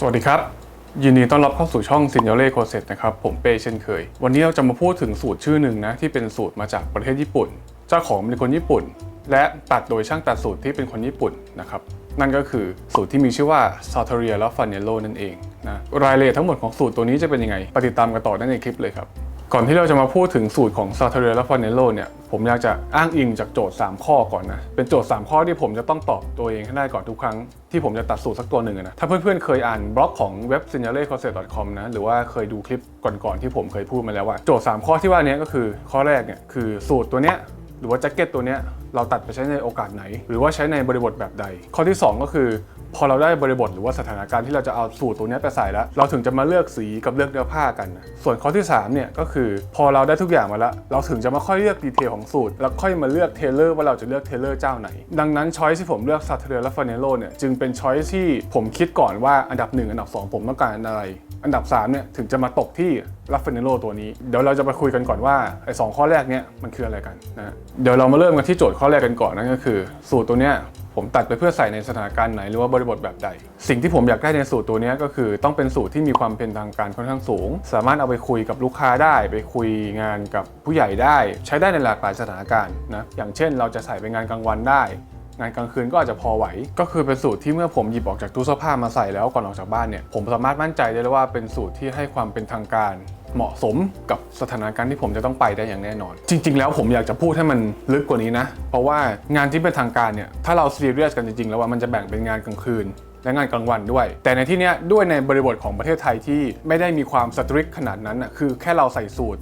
สวัสดีครับ ยินดีต้อนรับเข้าสู่ช่องซินเนเล่โคเซตนะครับ ผมเป้เช่นเคย วันนี้เราจะมาพูดถึงสูตรชื่อหนึ่งนะ ที่เป็นสูตรมาจากประเทศญี่ปุ่น เจ้าของเป็นคนญี่ปุ่น และตัดโดยช่างตัดสูตรที่เป็นคนญี่ปุ่นนะครับ นั่นก็คือสูตรที่มีชื่อว่า s a t o r i a และ f a n e l o นั่นเองนะรายละเอียดทั้งหมดของสูตรตัวนี้จะเป็นยังไงไปติดตามกันต่อได้ในคลิปเลยครับ ก่อนที่เราจะมาพูดถึงสูตรของซาเทเรและฟอนเนโลเนี่ยผมอยากจะอ้างอิงจากโจทย์ 3 ข้อก่อนนะ เป็นโจทย์ 3 ข้อที่ผมจะต้องตอบตัวเองให้ได้ก่อนทุกครั้ง ที่ผมจะตัดสูตรสักตัวหนึ่งนะ ถ้าเพื่อนๆเคยอ่านบล็อกของเว็บ s i g n a l e c o n c e p t c o m นะ หรือว่าเคยดูคลิปก่อนๆที่ผมเคยพูดมาแล้วว่า โจทย์ 3 ข้อที่ว่านี้ก็คือข้อแรกเนี่ยคือสูตรตัวเนี้ยหรือว่าแจ็คเก็ตตัวเนี้ย เราตัดไปใช้ในโอกาสไหน หรือว่าใช้ในบริบทแบบใด ข้อที่ 2 ก็คือ พอเราได้บริบทหรือว่าสถานการณ์ที่เราจะเอาสูตรตัวนี้ไปใส่แล้ว เราถึงจะมาเลือกสีกับเลือกเนื้อผ้ากัน ส่วนข้อที่3เนี่ยก็คือพอเราได้ทุกอย่างมาแล้ว เราถึงจะมาค่อยเลือกดีเทลของสูตร แล้วค่อยมาเลือกเทเลอร์ว่าเราจะเลือกเทเลอร์เจ้าไหน ดังนั้นช้อยที่ผมเลือกซาเทเรและฟาเนโลเนี่ยจึงเป็นช้อยที่ผมคิดก่อนว่าอันดับ 1 อันดับ 2 ผมต้องการอะไร อันดับ3เนี่ยถึงจะมาตกที่ ลัฟเฟนเนโลตัวนี้เดี๋ยวเราจะมาคุยกันก่อนว่าไอ้สองข้อแรกเนี่ยมันคืออะไรกันนะเดี๋ยวเรามาเริ่มกันที่โจทย์ข้อแรกกันก่อนนั่นก็คือ สูตรตัวเนี้ยผมตัดไปเพื่อใส่ในสถานการณ์ไหนหรือว่าบริบทแบบใด สิ่งที่ผมอยากได้ในสูตรตัวเนี้ยก็คือ ต้องเป็นสูตรที่มีความเป็นทางการค่อนข้างสูง สามารถเอาไปคุยกับลูกค้าได้ ไปคุยงานกับผู้ใหญ่ได้ ใช้ได้ในหลากหลายสถานการณ์นะอย่างเช่น เราจะใส่ไปงานกลางวันได้ งานกลางคืนก็อาจจะพอไหว ก็คือเป็นสูตรที่เมื่อผมหยิบออกจากตู้เสื้อผ้ามาใส่แล้วก่อนออกจากบ้านเนี่ยผมสามารถมั่นใจได้เลยว่าเป็นสูตรที่ให้ความเป็นทางการ เหมาะสมกับสถานการณ์ที่ผมจะต้องไปได้อย่างแน่นอน จริง ๆ แล้วผมอยากจะพูดให้มันลึกกว่านี้นะ เพราะว่างานที่เป็นทางการเนี่ยถ้าเราซีเรียสกันจริงๆ แล้วว่ามันจะแบ่งเป็นงานกลางคืนและงานกลางวันด้วย แต่ในที่เนี้ยด้วยในบริบทของประเทศไทยที่ไม่ได้มีความสตริกขนาดนั้นอะคือแค่เราใส่สูตร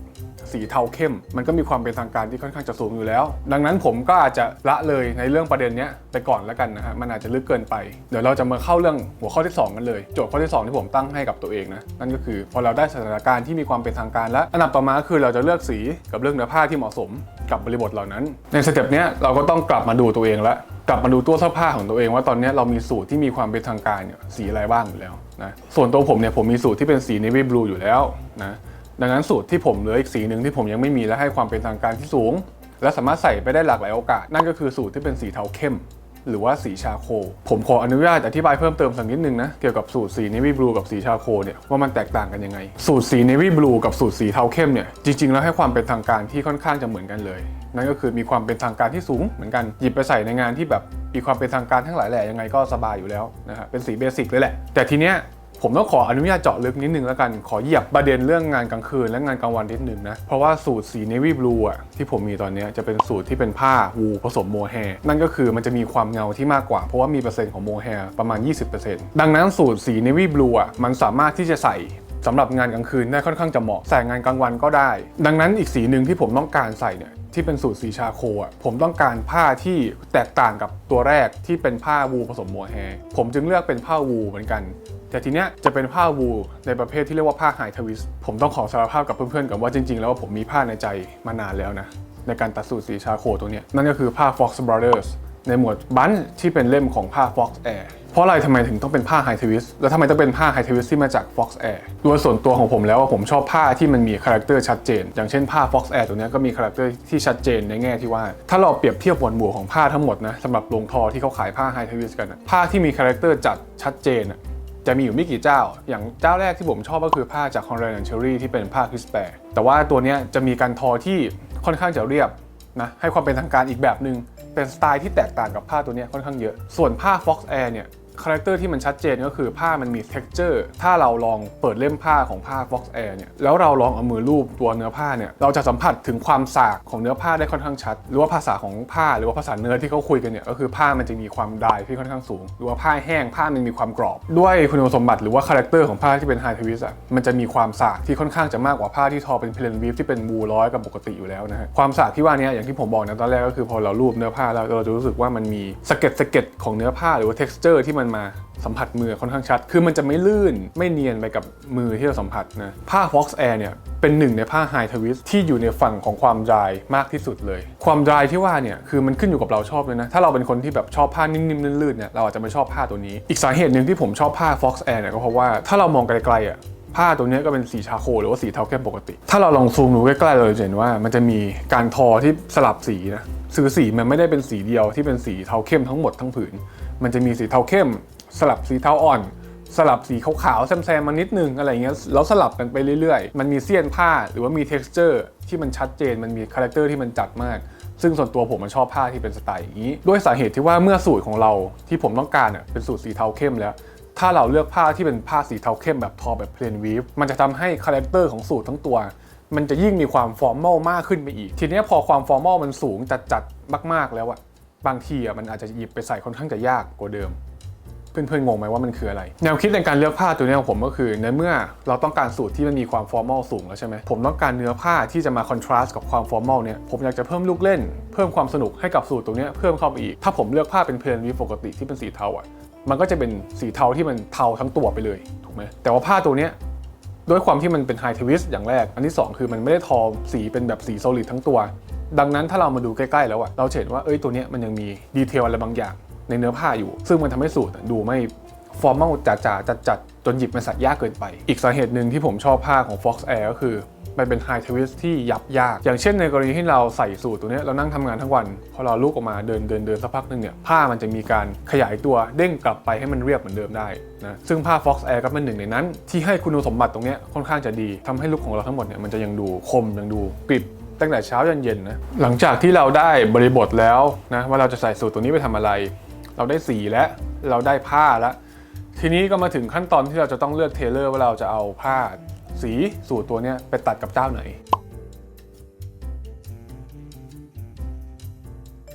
สีเทาเข้ม มันก็มีความเป็นทางการที่ค่อนข้างจะสูงอยู่แล้ว ดังนั้นผมก็อาจจะละเลยในเรื่องประเด็นนี้ไปก่อนแล้วกันนะฮะมันอาจจะลึกเกินไป เดี๋ยวเราจะมาเข้าเรื่องหัวข้อที่ 2 กันเลย โจทย์ข้อที่ 2 ที่ผมตั้งให้กับตัวเองนะนั่นก็คือพอเราได้สถานการณ์ที่มีความเป็นทางการแล้วอันดับต่อมาคือเราจะเลือกสีกับเรื่องเนื้อผ้าที่เหมาะสมกับบริบทเหล่านั้น ในสเต็ปนี้เราก็ต้องกลับมาดูตัวเองละกลับมาดูตัวเสื้อผ้าของตัวเองว่าตอนนี้เรามีสูตรที่มีความเป็นทางการเนี่ยสีอะไรบ้างอยู่แล้วนะส่วนตัวผมเนี่ยผมมีสูตรที่เป็นสี navy blue อยู่แล้วนะ ดังนั้นสูตรที่ผมเหลืออีกสีหนึ่งที่ผมยังไม่มีและให้ความเป็นทางการที่สูง และสามารถใส่ไปได้หลากหลายโอกาส นั่นก็คือสูตรที่เป็นสีเทาเข้ม หรือว่าสีชาโค ผมขออนุญาตอธิบายเพิ่มเติมสักนิดนึงนะเกี่ยวกับสูตรสี navy blue กับสีชาโคเนี่ยว่ามันแตกต่างกันยังไง สูตรสี navy blue กับสูตรสีเทาเข้มเนี่ยจริงๆแล้วให้ความเป็นทางการที่ค่อนข้างจะเหมือนกันเลย นั่นก็คือมีความเป็นทางการที่สูงเหมือนกันหยิบไปใส่ในงานที่แบบมีความเป็นทางการทั้งหลายแหล่ยังไงก็สบายอยู่แล้วนะฮะเป็นสีเบสิกเลยแหละแต่ทีเนี้ย ผมต้องขออนุญาตเจาะลึกนิดนึงแล้วกัน ขอเหยียบประเด็นเรื่องงานกลางคืนและงานกลางวันนิดนึงนะ เพราะว่าสูตรสี navy blue อะที่ผมมีตอนนี้จะเป็นสูตรที่เป็นผ้าวูผสมโมแฮร์นั่นก็คือมันจะมีความเงาที่มากกว่า เพราะว่ามีเปอร์เซ็นต์ของโมแฮร์ประมาณ 20%ดังนั้นสูตรสี navy blue อะมันสามารถที่จะใส่สำหรับงานกลางคืนได้ค่อนข้างจะเหมาะใส่งานกลางวันก็ได้ ดังนั้นอีกสีหนึ่งที่ผมต้องการใส่เนี่ยที่เป็นสูตรสีชาโคอะผมต้องการผ้าที่แตกต่างกับตัวแรกที่เป็นผ้าวูผสมโมแฮผมจึงเลือกเป็นผ้าวูเหมือนกันแต่ทีเนี้ยจะเป็นผ้าวูลในประเภทที่เรียกว่าผ้าไฮทวิสผมต้องขอสารภาพกับเพื่อนๆกับว่าจริงๆ แล้วว่าผมมีผ้าในใจมานานแล้วนะ ในการตัดสูตรสีชาโคตัวเนี้ยนั่นก็คือผ้า Fox Brothers ในหมวดบันที่เป็นเล่มของผ้า Fox Air เพราะอะไรทำไมถึงต้องเป็นผ้าไฮทวิสแล้วทำไมต้องเป็นผ้าไฮทวิสที่มาจาก Fox Air โดยส่วนตัวของผมแล้วว่าผมชอบผ้าที่มันมีคาแรคเตอร์ชัดเจน อย่างเช่นผ้า Fox Air ตัวเนี้ยก็มีคาแรคเตอร์ที่ชัดเจนในแง่ที่ว่า ถ้าเราเปรียบเทียบหมวดหมู่ของผ้าทั้งหมดนะสำหรับโรงทอที่เขาขายผ้าไฮทวิสกันอะผ้าที่มีคาแรคเตอร์จัดชัดเจนอะ จะมีอยู่ไม่กี่เจ้า อย่างเจ้าแรกที่ผมชอบก็คือผ้าจาก c o n r a d and Cherry ที่เป็นผ้าคริสแปร์แต่ว่าตัวนี้จะมีการทอที่ค่อนข้างจะเรียบนะให้ความเป็นทางการอีกแบบหนึง่งเป็นสไตล์ที่แตกต่างกับผ้าตัวนี้ค่อนข้างเยอะ ส่วนผ้า Fox Air เนี่ย คาแรคเตอร์ที่มันชัดเจนก็คือผ้ามันมี texture ถ้าเราลองเปิดเล่มผ้าของผ้า Fox Air เนี่ยแล้วเราลองเอามือลูบตัวเนื้อผ้าเนี่ยเราจะสัมผัสถึงความสากของเนื้อผ้าได้ค่อนข้างชัด หรือว่าภาษาของผ้าหรือว่าภาษาเนื้อที่เขาคุยกันเนี่ยก็คือผ้ามันจะมีความดายที่ค่อนข้างสูง หรือว่าผ้าแห้งผ้ามันมีความกรอบ ด้วยคุณสมบัติหรือว่าคาแรคเตอร์ของผ้าที่เป็นไฮทวิสอะมันจะมีความสากที่ค่อนข้างจะมากกว่าผ้าที่ทอเป็นเพลนวีฟที่เป็นวูร้อยกับปกติอยู่แล้วนะฮะความสากที่ว่านี้อย่างที่ผมบอกนะตอนแรกก็คือพอเราลูบเนื้อผ้าแล้วเราจะรู้สึกว่ามันมีสเก็ดสเก็ดของเนื้อผ้าหรือว่า texture ที่มันมาสัมผัสมือค่อนข้างชัด คือมันจะไม่ลื่นไม่เนียนไปกับมือที่เราสัมผัสนะ ผ้า Fox Air เนี่ยเป็นหนึ่งในผ้า High Twist ที่อยู่ในฝั่งของความดรายมากที่สุดเลย ความดรายที่ว่าเนี่ยคือมันขึ้นอยู่กับเราชอบเลยนะ ถ้าเราเป็นคนที่แบบชอบผ้านิ่มๆลื่นๆเนี่ยเราอาจจะไม่ชอบผ้าตัวนี้ อีกสาเหตุหนึ่งที่ผมชอบผ้า Fox Air เนี่ยก็เพราะว่าถ้าเรามองไกลๆอะผ้าตัวเนี้ยก็เป็นสีชาโคหรือว่าสีเทาเข้มปกติ ถ้าเราลองซูมดูใกล้ๆเราจะเห็นว่ามันจะมีการทอที่สลับสีนะคือสีมันไม่ได้เป็นสีเดียวที่เป็นสีเทาเข้มทั้งหมดทั้งผืน มันจะมีสีเทาเข้ม สลับสีเทาอ่อน สลับสีขาวๆแซมๆมานิดนึงอะไรเงี้ยแล้วสลับกันไปเรื่อยๆ มันมีเสี้ยนผ้าหรือว่ามี t e x t อร์ที่มันชัดเจนมันมีคาแรคเตอร์ที่มันจัดมากซึ่งส่วนตัวผมมันชอบผ้าที่เป็นสไตล์อย่างนี้ ด้วยสาเหตุที่ว่าเมื่อสูตรของเราที่ผมต้องการเน่ยเป็นสูตรสีเทาเข้มแล้ว ถ้าเราเลือกผ้าที่เป็นผ้าสีเทาเข้มแบบทอแบบเพลนวีฟมันจะทำให้คาแรคเตอร์ของสูตรทั้งตัว มันจะยิ่งมีความฟอร์มอลมากขึ้นไปอีก ทีนี้พอความฟอร์มอลมันสูงจัดๆมาก ๆแล้วอะ บางทีอะมันอาจจะหยิบไปใส่ค่อนข้างจะยากกว่าเดิม เพื่อนๆงงไหมว่ามันคืออะไร แนวคิดในการเลือกผ้าตัวนี้ของผมก็คือ ในเมื่อเราต้องการสูตรที่มันมีความฟอร์มอลสูงแล้วใช่ไหมผมต้องการเนื้อผ้าที่จะมาคอนทราสต์กับความฟอร์มอลเนี่ยผมอยากจะเพิ่มลูกเล่น เพิ่มความสนุกให้กับสูตรตัวนี้เพิ่มเข้าไปอีก ถ้าผมเลือกผ้าเป็นเพลนวีปกติที่เป็นสีเทาอะมันก็จะเป็นสีเทาที่มันเทาทั้งตัวไปเลยถูกไหมแต่ว่าผ้าตัวนี้ด้วยความที่มันเป็นไฮทวิสอย่างแรก อันที่ 2 คือมันไม่ได้ทอสีเป็นแบบสีโซลิดทั้งตัว ดังนั้นถ้าเรามาดูใกล้ๆแล้วอะเราเห็นว่าเอ้ยตัวเนี้ยมันยังมีดีเทลอะไรบางอย่างในเนื้อผ้าอยู่ ซึ่งมันทำให้สูตรดูไม่ฟอร์ม a ลจ๋าๆจัดๆจนหยิบมาใส่ยากเกินไป อีกสาเหตุหนึ่งที่ผมชอบผ้าของ Fox Air ก็คือ มันเป็นไฮทวิสที่ยับยาก อย่างเช่นในกรณีที่เราใส่สูตรตัวเนี้ยเรานั่งทำงานทั้งวัน พอเราลุกออกมาเดินเดินเดินสักพักหนึ่งเนี่ย ผ้ามันจะมีการขยายตัวเด้งกลับไปให้มันเรียบเหมือนเดิมได้นะ ซึ่งผ้า Fox Air ก็เป็นหนึ่งในนั้น ที่ให้คุณสมบัติตรงเนี้ยค่อนข้างจะดีทำให้ลุคของเราทั้งหมดเนี่ยมันจะยังดูคมยังดูกริบ ตั้งแต่เช้ายันเย็นนะหลังจากที่เราได้บริบทแล้วนะว่าเราจะใส่สูตรตัวนี้ไปทำอะไร เราได้สีแล้วเราได้ผ้าแล้วทีนี้ก็มาถึงขั้นตอนที่เราจะต้องเลือกเทเลอร์ว่าเราจะเอาผ้าสีสูตรตัวนี้ไปตัดกับเจ้าไหน